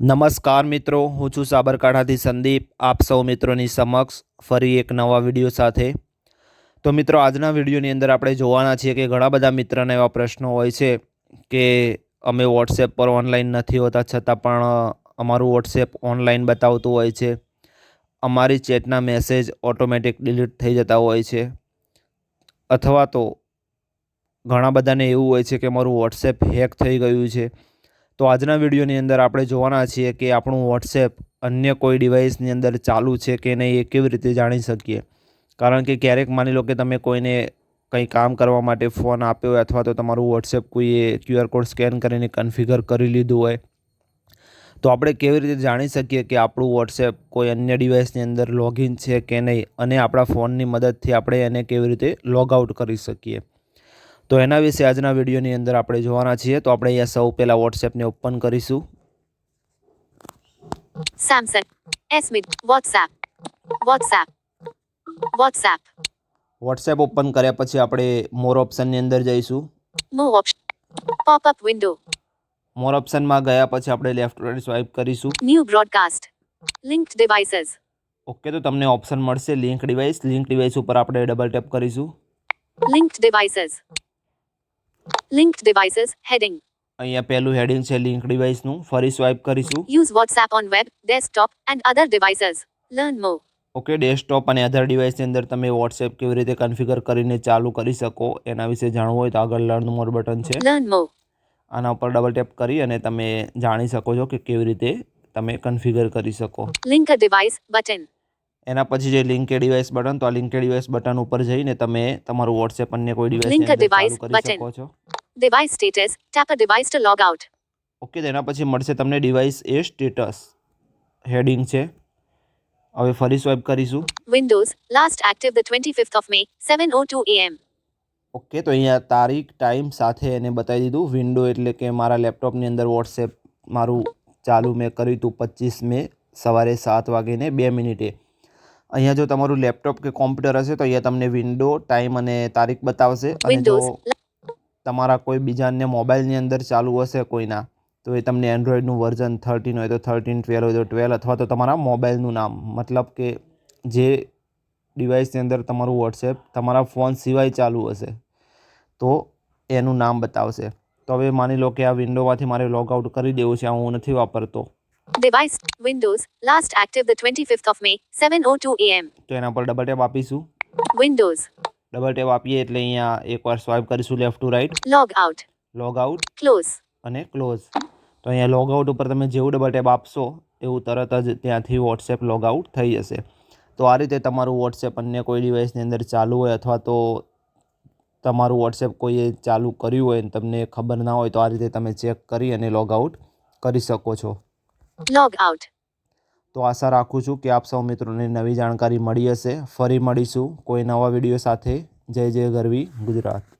નમસ્કાર મિત્રો, હું છું સાબરકાંઠાથી સંદીપ, આપ સૌ મિત્રોની સમક્ષ ફરી એક નવા વીડિયો સાથે. તો મિત્રો, આજના વિડીયોની અંદર આપણે જોવાના છીએ કે ઘણા બધા મિત્રોને એવા પ્રશ્નો હોય છે કે અમે વોટ્સએપ પર ઓનલાઈન નથી હોતા, છતાં પણ અમારું વોટ્સએપ ઓનલાઈન બતાવતું હોય છે. અમારી ચેટના મેસેજ ઓટોમેટિક ડિલીટ થઈ જતા હોય છે. અથવા તો ઘણા બધાને એવું હોય છે કે મારું વોટ્સએપ હેક થઈ ગયું છે. તો આજના વિડીયોની અંદર આપણે જોવાના છીએ કે આપણું વોટ્સએપ અન્ય કોઈ ડિવાઇસની અંદર ચાલુ છે કે નહીં એ કેવી રીતે જાણી શકીએ. કારણ કે ક્યારેક માની લો કે તમે કોઈને કંઈ કામ કરવા માટે ફોન આપ્યો હોય અથવા તો તમારું વોટ્સએપ કોઈએ ક્યુઆર કોડ સ્કેન કરીને કન્ફિગર કરી લીધું હોય, તો આપણે કેવી રીતે જાણી શકીએ કે આપણું વોટ્સએપ કોઈ અન્ય ડિવાઇસની અંદર લોગિન છે કે નહીં અને આપણા ફોનની મદદથી આપણે એને કેવી રીતે લોગ આઉટ કરી શકીએ. તો એના વિશે આજના વિડીયોની અંદર આપણે જોવાના છીએ. તો આપણે અહીંયા સૌ પહેલાં વોટ્સએપને ઓપન કરીશું. Samsung mid. WhatsApp WhatsApp WhatsApp WhatsApp open કર્યા પછી આપણે મોર ઓપ્શનની અંદર જઈશું. More option pop up window more ઓપ્શનમાં ગયા પછી આપણે લેફ્ટ રાઈટ સ્વાઇપ કરીશું. New broadcast linked devices okay તો તમને ઓપ્શન મળશે. લિંક ડિવાઇસ લિંક ડિવાઇસ ઉપર આપણે ડબલ ટેપ કરીશું. Linked devices. Linked devices heading અહીંયા પહેલું હેડિંગ છે લિંક ડિવાઇસનું ફરી સ્વાઇપ કરીશું. Use WhatsApp on web desktop and other devices learn more okay desktop અને અધર ડિવાઇસની અંદર તમે વોટ્સએપ કેવી રીતે કન્ફિગર કરીને ચાલુ કરી શકો એના વિશે જાણવું હોય તો આગળ લર્ન મોર બટન છે. લર્ન મોર આના ઉપર ડબલ ટેપ કરી અને તમે જાણી શકો છો કે કેવી રીતે તમે કન્ફિગર કરી શકો. લિંક ડિવાઇસ બટન એના પછી જે લિંક ડિવાઇસ બટન તો આ લિંક ડિવાઇસ બટન ઉપર જઈને તમે તમારું વોટ્સએપ અન્ય કોઈ ડિવાઇસ ચાલુ કરી શકો છો. Device status. Tap a device to log out. Okay તેના પછી મળશે તમને ડિવાઇસ એ સ્ટેટસ હેડિંગ છે હવે ફરી સ્વાઇપ કરીશું Windows last active the 25th of May 7:02 a.m. Okay તો અહીંયા તારીખ ટાઈમ સાથે એને બતાવી દીધું વિન્ડો એટલે કે મારા લેપટોપની અંદર વોટ્સએપ મારું ચાલુ મેં કર્યું હતું પચીસ મે સવારે સાત વાગીને બે મિનિટે અહીંયા જો તમારું લેપટોપ કે કોમ્પ્યુટર હશે તો અહીંયા તમને વિન્ડો ટાઈમ અને તારીખ બતાવશે અને જો. તમારા કોઈ બીજાને મોબાઈલની અંદર ચાલુ હશે કોઈના તો એ તમને એન્ડ્રોઈડનું વર્ઝન થર્ટીન હોય તો થર્ટીન ટ્વેલ્વ હોય તો ટ્વેલ્વ અથવા તો તમારા મોબાઈલનું નામ મતલબ કે જે ડિવાઇસની અંદર તમારું વોટ્સએપ તમારા ફોન સિવાય ચાલુ હશે તો એનું નામ બતાવશે તો હવે માની લો કે આ વિન્ડોમાંથી મારે લોગ આઉટ કરી દેવું છે આ હું નથી વાપરતો device Windows last active the 25th of May 7:02 a.m. તો એના પર ડબલ ટેપ આપીશું Windows. ડબલ ટેપ આપીએ એટલે અહીંયા એકવાર સ્વાઇપ કરીશું left to right log out log out close અને ક્લોઝ તો અહીંયા લોગ આઉટ ઉપર તમે જેવું ડબલ ટેપ આપશો એવું તરત જ ત્યાંથી વોટ્સએપ લોગ આઉટ થઈ જશે. તો આ રીતે તમારું વોટ્સએપ અન્ય કોઈ ડિવાઇસની અંદર ચાલુ હોય અથવા તો તમારું વોટ્સએપ કોઈએ ચાલુ કર્યું હોય અને તમને ખબર ના હોય તો આ રીતે તમે ચેક કરી અને લોગ આઉટ કરી શકો છો. Log out. તો આશા રાખું છું કે આપ સૌ મિત્રોને નવી જાણકારી મળી હશે. ફરી મળીશું કોઈ નવા વીડિયો સાથે. જય જય ગરવી ગુજરાત.